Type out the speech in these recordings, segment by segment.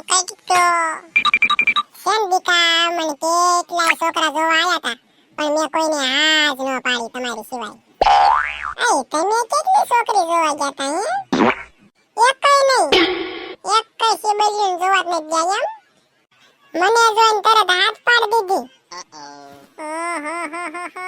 કંઈક તો સેન દીકા? મને કેટલાય છોકરા જોવા આવ્યા હતા પણ મેં કોઈને હાજ ન પાડી તમારી સિવાય. અય તમે કેટલી છોકરી જોવા ગયા હતા હે? એકય નહીં. એકય સિબલિયન જોવા જ ગયા એમ. મને જોઈને તરત હાથ પાડી દીધી. ઓહોહોહોહો. તમે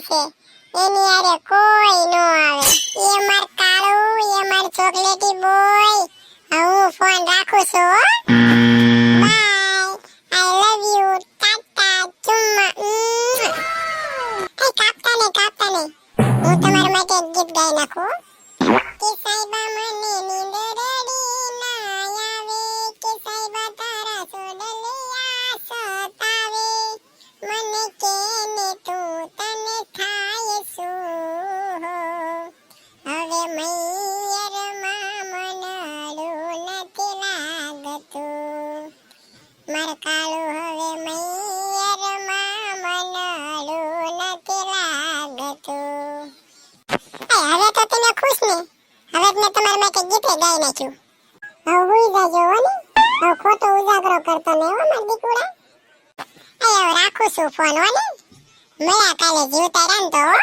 બોય છે. એની આરે કોઈ નો આવે. એ માર કાળું એ માર ચોકલેટી બોય હું ફોન રાખું છું મૈયરમાં મનડું નથી લાગતું માર કાળું હવે મૈયરમાં મનડું નથી લાગતું હવે તો તમે ખુશ ને હવે મેં તમારા માટે ગીતે ગાઈ નાખ્યું હવે હુઈ જાજો હો ને હવે ખોટો ઉજાગરો કરતો હો હો મળ્યા કાલે જીવતા તો હો